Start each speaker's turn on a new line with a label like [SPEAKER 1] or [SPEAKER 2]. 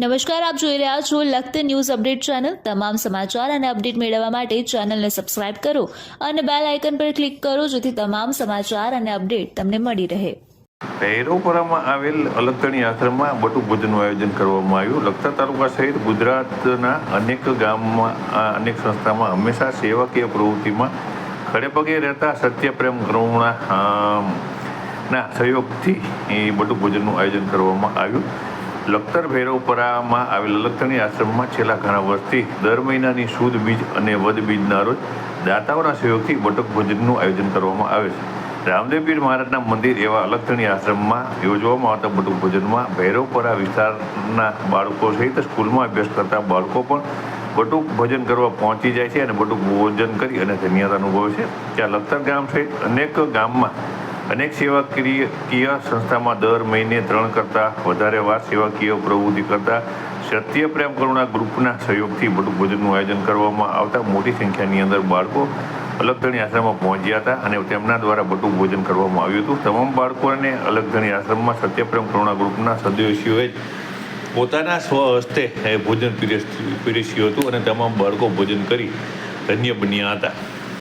[SPEAKER 1] નમસ્કાર, આપ જોઈ રહ્યા છો લખત ન્યૂઝ અપડેટ ચેનલ. તમામ સમાચાર અને અપડેટ મેળવવા માટે ચેનલને સબસ્ક્રાઇબ કરો અને બેલ આઇકન પર ક્લિક કરો જેથી તમામ સમાચાર અને અપડેટ તમને મળી રહે.
[SPEAKER 2] ભૈરવપુરામાં આવેલ અલગતણી આશ્રમમાં બટુ ભોજનનું આયોજન કરવામાં આવ્યું. લખતર તાલુકા સહિત ગુજરાતના અનેક ગામમાં અનેક સંસ્થામાં હંમેશા સેવાકીય પ્રવૃત્તિમાં ખડેપગે રહેતા સત્ય પ્રેમ કરુણા ના સહયોગથી એ બટુ ભોજનનું આયોજન કરવામાં આવ્યું. લખતર ભૈરવપરામાં આવેલ અલગતણી આશ્રમમાં છેલ્લા ઘણા વર્ષથી દર મહિનાની સુદ બીજ અને વદ બીજના રોજ દાતાઓના સહયોગથી બટુક ભોજનનું આયોજન કરવામાં આવે છે. રામદેવપીર મહારાજના મંદિર એવા અલગતણી આશ્રમમાં યોજવામાં આવતા બટુક ભોજનમાં ભૈરવપરા વિસ્તારના બાળકો સહિત સ્કૂલમાં અભ્યાસ કરતા બાળકો પણ બટુક ભોજન કરવા પહોંચી જાય છે અને બટુક ભોજન કરી અને ધન્યતા અનુભવે છે. ત્યાં લખતર ગામ સહિત અનેક ગામમાં અનેક સેવાકીય સંસ્થામાં દર મહિને ત્રણ કરતાં વધારે વાર સેવાકીય પ્રવૃત્તિ કરતા સત્ય પ્રેમ કરુણા ગ્રુપના સહયોગથી બટુક ભોજનનું આયોજન કરવામાં આવતા મોટી સંખ્યાની અંદર બાળકો અલગધણી આશ્રમમાં પહોંચ્યા હતા અને તેમના દ્વારા બટુક ભોજન કરવામાં આવ્યું હતું. તમામ બાળકોને અલગધણી આશ્રમમાં સત્યપ્રેમ કરુણા ગ્રુપના સદસ્યોએ જ પોતાના સ્વ હસ્તે એ ભોજન પીરસ પીરસ્યું હતું અને તમામ બાળકો ભોજન કરી ધન્ય બન્યા હતા.